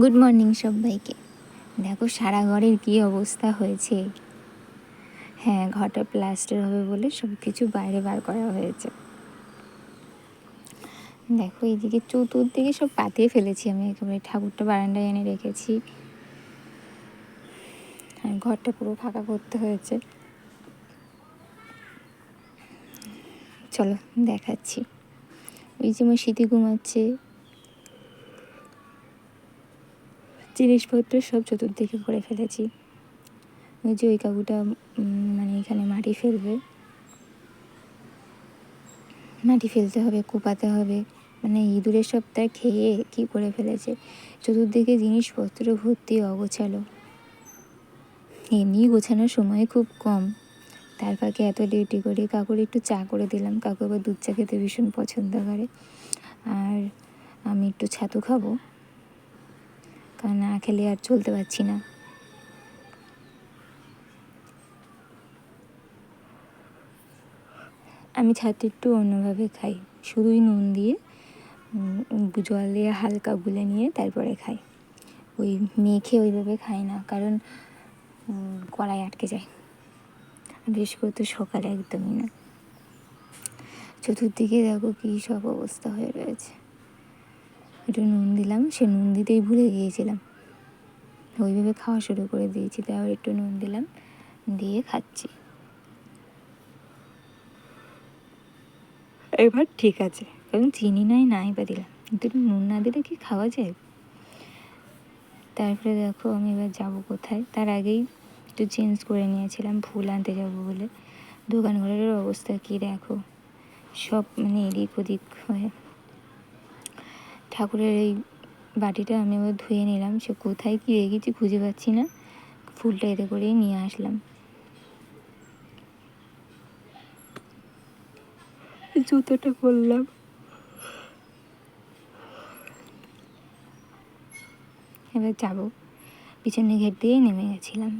Good morning সবাইকে। দেখো সারা ঘরের কী অবস্থা হয়েছে। হ্যাঁ ঘরটা প্লাস্টার হবে বলে সব কিছু বাইরে বার করা হয়েছে। দেখো এইদিকে চতুর্দিকে সব পাতিয়ে ফেলেছি আমি, একেবারে ঠাকুরটা বারান্দায় এনে রেখেছি। আর ঘরটা পুরো ফাঁকা করতে হয়েছে। চলো দেখাচ্ছি। ওই যে আমার স্মৃতি ঘুমাচ্ছে। জিনিসপত্র সব চতুর্দিকে করে ফেলেছি। ওই যে ওই কাকুটা মানে এখানে মাটি ফেলবে। মাটি ফেলতে হবে, কোপাতে হবে। মানে ইঁদুরের সপ্তাহ খেয়ে কি করে ফেলেছে? চতুর্দিকে জিনিসপত্র ভর্তি অগোছালো। এমনি গোছানোর সময় খুব কম। তার ফাঁকে এত ডিউটি করি কাকুর একটু চা করে দিলাম। কাকু আবার দুধ চা খেতে ভীষণ পছন্দ করে। আর আমি একটু ছাতু খাব। কারণ না, খেলে আর চলতে পারছি না। আমি ছাতু একটু অন্যভাবে খাই। শুধুই নুন দিয়ে জল দিয়ে হালকা গুলে নিয়ে তারপরে খাই। ওই মেখে ওইভাবে খাই না, কারণ কড়াই আটকে যায়। বিশেষ করে তো সকালে একদমই না। চতুর্দিকে দেখো কী সব অবস্থা হয়ে রয়েছে। একটু নুন দিলাম সে নুন দিতেই ভুলে গিয়েছিলাম। ওইভাবে খাওয়া শুরু করে দিয়েছি তাই আবার একটু নুন দিলাম দিয়ে খাচ্ছি। এবার ঠিক আছে। কারণ চিনি নাই নাই বা দিলাম। কিন্তু নুন না দিলে কি খাওয়া যায়? তারপরে দেখো আমি এবার যাব কোথায়। তার আগেই একটু চেঞ্জ করে নিয়েছিলাম ফুল আনতে যাব বলে। দোকানঘরের অবস্থা কি দেখো? সব মানে এদিক ওদিক হয়ে ঠাকুরের এই বাটিটা আমি আবার ধুয়ে নিলাম। সে কোথায় কি রেখেছি খুঁজে পাচ্ছি না। ফুলটা এতে করেই নিয়ে আসলাম। জুতোটা করলাম এবার যাব। পিছনে গেট দিয়েই নেমে গেছিলাম।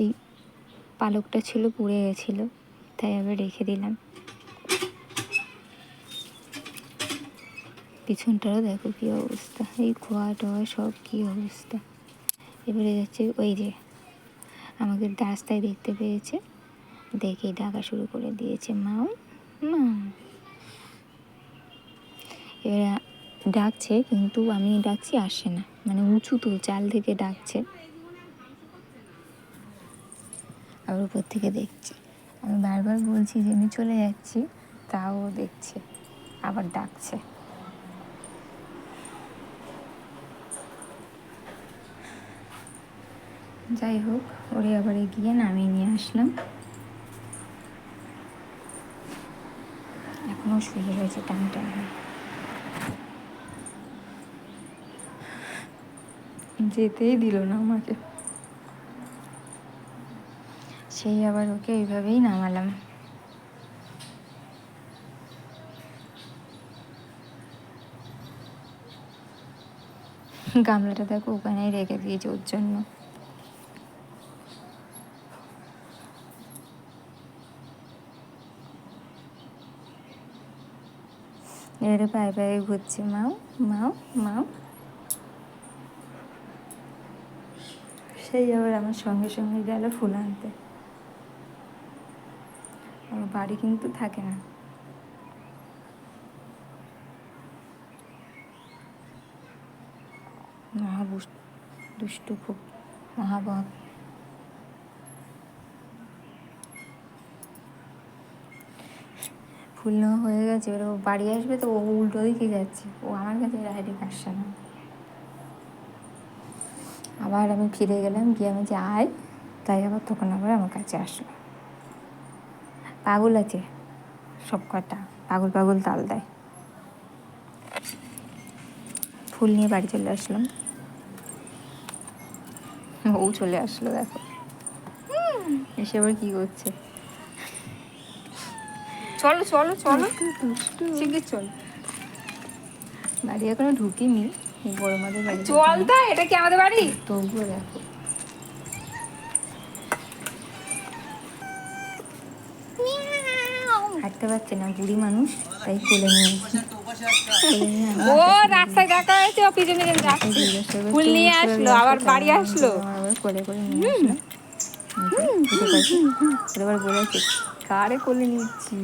এই পালকটা ছিল পুড়ে গেছিল, তাই আবার রেখে দিলাম। পিছনটারও দেখো কী অবস্থা। এই খোয়া টোয়া সব কী অবস্থা। এবারে যাচ্ছে ওই যে আমাকে রাস্তায় দেখতে পেয়েছে। দেখেই ডাকা শুরু করে দিয়েছে মাও মা এবারে ডাকছে কিন্তু আমি ডাকছি আসে না। মানে উঁচু তো, চাল থেকে ডাকছে। আবার উপর থেকে দেখছে। আমি বারবার বলছি যে আমি চলে যাচ্ছি, তাও দেখছে। আবার ডাকছে। যাই হোক, ওরে আবার গিয়ে নামিয়ে নিয়ে আসলাম। এখনও শুয়ে রয়েছে টান টান। যেতেই দিল না আমাকে। সেই আবার ওকে এইভাবেই নামালাম। গামলাটা দেখো ওখানেই রেখে দিয়েছে ওর জন্য। এবারে পায়ে পায়ে ঘুরছে, মাও মাও মাও। সেই আবার আমার সঙ্গে সঙ্গে গেল ফুল আনতে। আমার বাড়ি কিন্তু থাকে না। মহা দুষ্টু খুব মহাবাপ ফুল নেওয়া হয়ে গেছে এবার ও বাড়ি আসবে তো ও উল্টো দিকে যাচ্ছে। ও আমার কাছে ডাইরেক্ট আসছে না। আবার আমি ফিরে গেলাম গিয়ে আমি যে আয় তাই আবার তখন আবার আমার কাছে আসলো। পাগল আছে সব কটা পাগল পাগল তাল দেয়। ফুল নিয়ে বাড়ি চলে আসলাম। ও চলে আসলো দেখো। এসে আবার কি করছে? চলো চলো চলো। শিগগির চল। বাড়ি এখনও ঢুকিনি বড় মাদের বাড়ি জল দা এটা কি আমাদের বাড়ি? তবুও দেখো। হাঁটতে পারছে না বুড়ি মানুষ তাই কোলে নিয়েছি ও রাস্তায় দেখা হয়েছে ও পিছনে যাচ্ছে। ফুল নিয়ে আসলো আবার বাড়ি আসলো। আবার কোলে করে নিয়ে আসলো। এবার বলেছে কারে কোলে নিচ্ছি?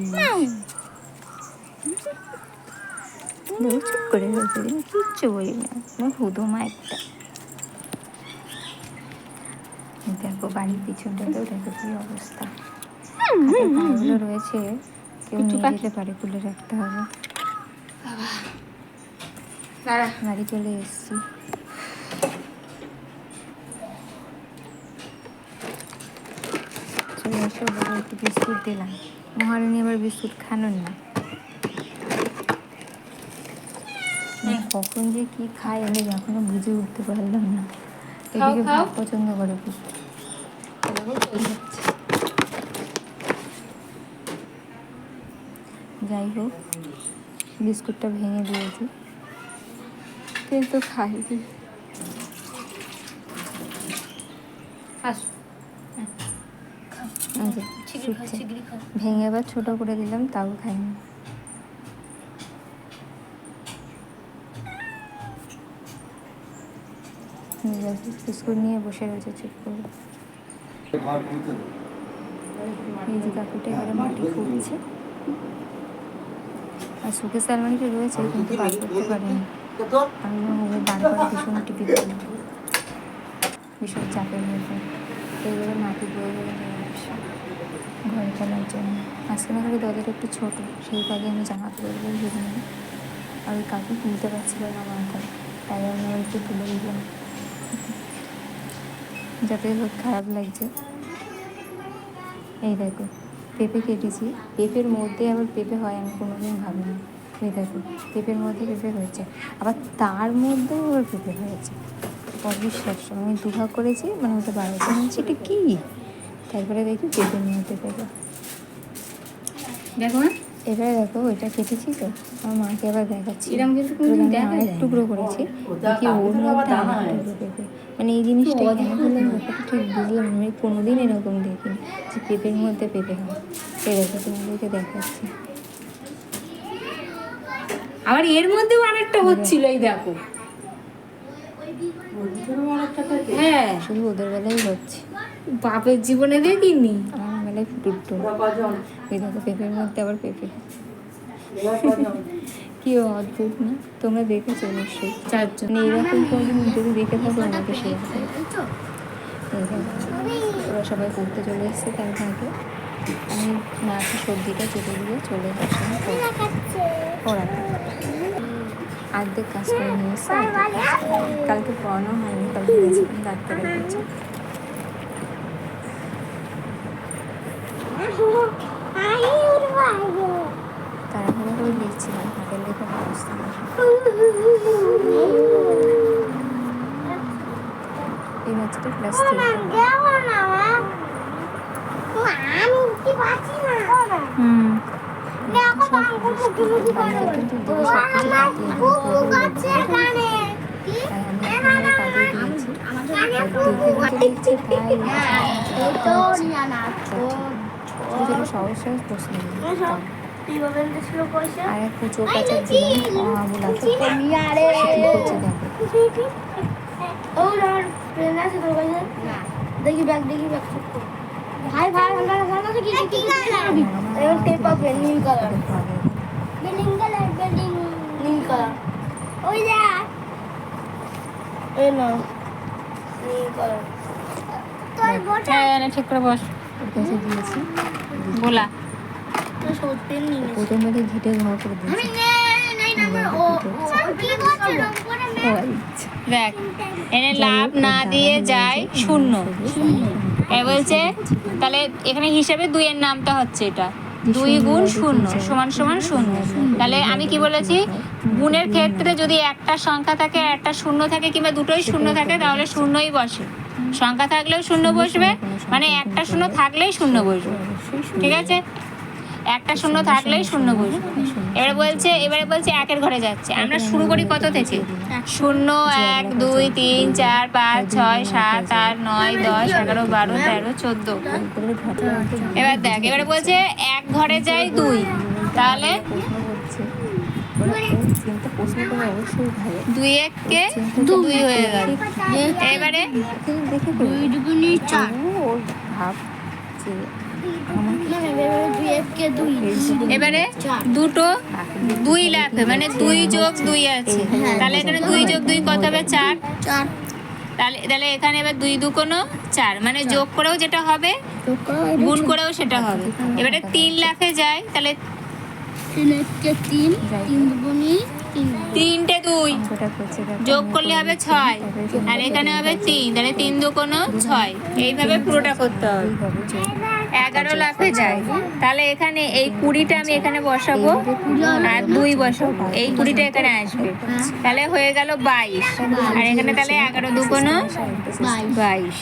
চুপ করে রয়েছে কিচ্ছু বলি না আমার হুদুমা একটা। দেখো বাড়ির পিছনটাতেও দেখো কি অবস্থা। রয়েছে কেউ নিয়ে যেতে পারে খুলে রাখতে হবে। বাড়ি চলে এসেছি। এসে ওদেরকে একটু বিস্কুট দিলাম। মহারানী আবার বিস্কুট খানোর না কখন যে কি খায় আমি এখনও বুঝে উঠতে পারলাম না। এদিকে। পছন্দ করে যাই হোক বিস্কুটটা ভেঙে দিয়েছি। কিন্তু খাইনি। আস। এই ভেঙে আবার ছোট করে দিলাম তাও খাইনি। বিস্কুট নিয়ে বসে রয়েছে চুপ করে। এই যে কাকুটা এবারে মাটি খুঁড়ছে। আর সুখে সালমানিটা রয়েছে কিন্তু বার করতে পারেনি। আমি ওকে বার করে ভীষণ টিপি ভীষণ চাপের মধ্যে। এইভাবে মাটি বয়ে বয়ে নিয়ে ঘরে ফেলার জন্য। আজকে না খালি দরজাটা একটু ছোটো সেই কাজে আমি জামা ধরে নিই আর ওই কাকু তুলতে পারছিল না মাথায় তাই আমি আবার একটু তুলে দিলাম। যাতে হোক খারাপ লাগছে। এই দেখো পেঁপে কেটেছি। পেঁপের মধ্যে আবার পেঁপে হয় আমি কোনোদিন ভাবিনি। এই দেখো পেঁপের মধ্যে পেঁপে হয়েছে। আবার তার মধ্যেও আবার পেঁপে হয়েছে। অবিশ্বাস্য আমি দুভাগ করেছি মানে ওটা আমি বলছি, এটা কী? তারপরে দেখি পেঁপের মধ্যে পেঁপে দেখো না? এবারে দেখো ওইটা কেটেছি তো। আমার মাকে আবার দেখাচ্ছি। এরম কিন্তু দেখা টুকরো করেছি। দেখি ওর মধ্যে আমার টুকরো পেঁপে মানে এই জিনিসটা কেন হলো। ব্যাপারটা ঠিক বুঝলাম। আমি কোনোদিন এরকম দেখিনি যে পেঁপের মধ্যে পেঁপে হয়। এই দেখো তোমাদেরকে দেখাচ্ছি। আবার এর মধ্যেও আরেকটা হচ্ছিল এই দেখো। হ্যাঁ। শুধু ওদের বেলায় হচ্ছে। বাপের জীবনে দেখিনি। আমার এই দেখো পেঁপের মধ্যে আবার পেঁপে কি অদ্ভুত না? তোমরা দেখেছ নিশ্চয়ই। চারজন। মানে এরকম কোনদিন যদি দেখে থাকো আমাকে করো। ওরা সবাই পড়তে চলে এসেছে তার ভাগে। আমি মাকে সবজিটা চেটে দিয়ে চলে আসলাম পড়াতে। অর্ধেক কাজ করে নিয়ে এসে অর্ধেক কাজ করে। নিয়ে। কালকে পড়ানো হয়নি কালকে গেছিলাম ডাক্তারের কাছে। তাড়াহুড়ো করে লিখছিলাম অবস্থা এই বাচ্চাটা ক্লাস হুম কিন্তু ছোটো সহজ সহজ প্রশ্ন আর এক চোখ আছে দিলাম আবুল আছে সে কি করছে দেখো দেখি ব্যাগ দেখি ব্যাগ ভাই ভাই আমরা আমরা কি কি কি এবার টেপ আপ নীল কালার বিল্ডিং কালার বিল্ডিং নীল কালার ওই যা এই না নীল কালার তোর হ্যাঁ ঠিক করে বস দিয়েছি তো নিয়ে ওদের মধ্যে ঘিটে ঘর করে দিয়েছি। আচ্ছা দেখ এনে লাভ না দিয়ে যায় শূন্য। এ বলছে তাহলে এখানে হিসাবে দুইয়ের নামটা হচ্ছে এটা। দুই গুণ শূন্য সমান সমান শূন্য। তাহলে আমি কি বলেছি গুণের ক্ষেত্রে যদি একটা সংখ্যা থাকে একটা শূন্য থাকে কিংবা দুটোই শূন্য থাকে তাহলে শূন্যই বসে। সংখ্যা থাকলেও শূন্য বসবে মানে একটা শূন্য থাকলেই শূন্য বসবে। ঠিক আছে? একটা শূন্য থাকলেই শূন্য বসবে এবারে বলছে এবারে বলছে একের ঘরে যাচ্ছে। আমরা শুরু করি কত থেকে? শূন্য এক দুই তিন চার পাঁচ ছয় সাত আট নয় দশ এগারো বারো তেরো চোদ্দ। এবার দেখ এবারে বলছে এক ঘরে যাই দুই। তাহলে দুই এককে দুই হয়ে গেল। এবারে দুই দুগুনি চার। ভাব এবারে দুটো দুই লাফে মানে দুই যোগ দুই আছে। তাহলে এখানে দুই যোগ দুই কত হবে? চার। তাহলে তাহলে এখানে এবার দুই দু কোনো চার মানে যোগ করেও যেটা হবে গুণ করেও সেটা হবে। এবারে তিন লাখে যায় তাহলে তিন তিনটে দুই। যোগ করলে হবে ছয় আর এখানে হবে তিন তাহলে তিন দু কোনো ছয়। এইভাবে পুরোটা করতে হবে। এগারো লাখে যায় তাহলে এখানে এই কুড়িটা আমি এখানে বসাবো, আর দুই বসাবো। এই কুড়িটা এখানে আসবে। তাহলে হয়ে গেল বাইশ। আর এখানে তাহলে এগারো দু কোনো বাইশ।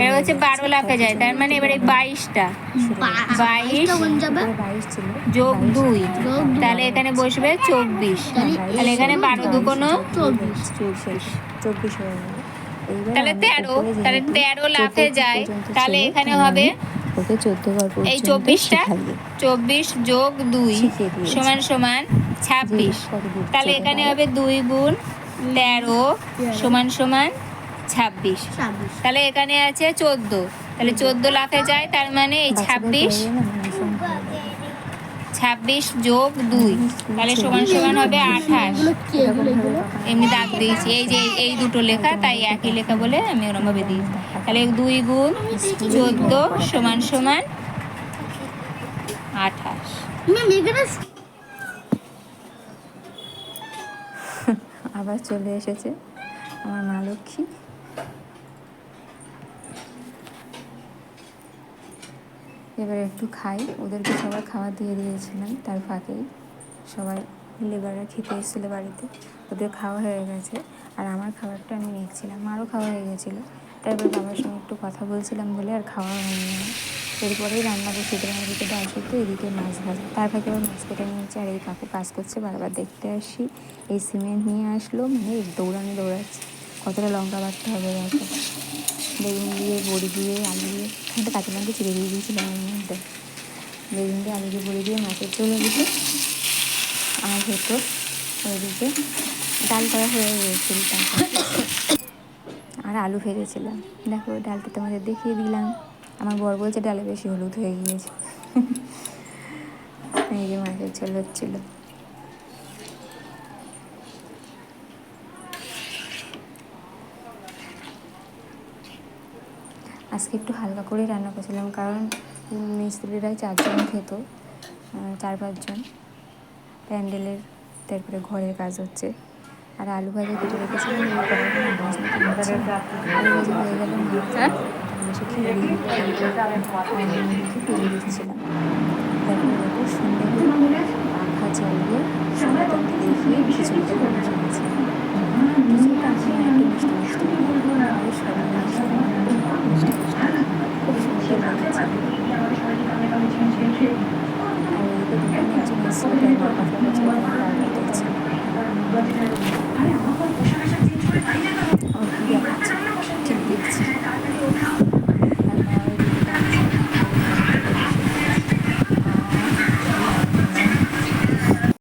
এটা হচ্ছে বারো লাখে যায় তার মানে এবারে বাইশটা। বাইশ যোগ দুই। তাহলে এখানে বসবে চব্বিশ। তাহলে এখানে বারো দু কোনো চব্বিশ। তাহলে তেরো। তাহলে তেরো 14 যায় তাহলে এখানে হবে ওকে চোদ্দ ঘর এই চব্বিশটা চব্বিশ যোগ দুই সমান সমান ছাব্বিশ। তাহলে এখানে হবে দুই গুণ তেরো সমান সমান ছাব্বিশ। ছাব্বিশ। তাহলে এখানে আছে চোদ্দ। তাহলে চোদ্দ। লাখে যায় তার মানে এই ছাব্বিশ পড়ালে না ভীষণ ভালো লাগে। ছাব্বিশ যোগ দুই। তাহলে সমান সমান হবে আঠাশ। এমনি দাগ দিয়েছি। এই যে এই দুটো লেখা, তাই একই লেখা বলে আমি ওরমভাবে দিয়েছি। তাহলে দুই গুণ চোদ্দ সমান সমান আঠাশ। আবার চলে এসেছে আমার মা লক্ষ্মী। এবার একটু খাই। ওদেরকে সবার খাবার দিয়ে দিয়েছিলাম, তার ফাঁকেই। সবাই লেবাররা খেতে এসেছিল বাড়িতে। ওদের খাওয়া হয়ে গেছে আর আমার খাবারটা আমি নিচ্ছিলাম। মারও খাওয়া হয়ে গেছিল। তারপর বাবার সঙ্গে একটু কথা বলছিলাম বলে আর খাওয়া হয়নি। এরপরেই রান্না বসে দিলাম এদিকে ডাল সেদ্ধ, এদিকে মাছ ভাজা। তার ফাঁকে আবার মাছ কেটে নিয়েছে আর এই কাকু কাজ করছে। বারবার দেখতে আসি। এই সিমেন্ট নিয়ে আসলো মানে দৌড়ানো দৌড়াচ্ছে। কতটা লঙ্কা বাটতে হবে দেখো। বেগুন দিয়ে, বড়ি দিয়ে, আলু দিয়ে। একটা কাঁচা লঙ্কা চিড়ে দিয়ে দিয়েছিলাম এর মধ্যে। বেগুন দিয়ে, আলু দিয়ে, বড়ি দিয়ে, মাছের চলে দিতে আমার ভেতর ওইদিকে ডাল করা হয়ে গিয়েছিল আর আলু ভেজেছিলাম দেখো, ডালটা তোমাদের দেখিয়ে দিলাম। আমার বর বলছে ডালে বেশি হলুদ হয়ে গিয়েছে। এই যে মাছের ঝোল হচ্ছিল। আজকে একটু হালকা করেই রান্না করেছিলাম, কারণ মিস্ত্রিরা চারজন খেত চার পাঁচজন। প্যান্ডেলের, তারপরে ঘরের কাজ হচ্ছে। আর আলু ভাজা কেটে রেখেছিলাম। আলু ভাজা হয়ে গেল দেখো এত সুন্দর পাখা চালিয়ে সন্তানকে দেখিয়ে খিচুড়িটা করে গেছে খিচুড়িটা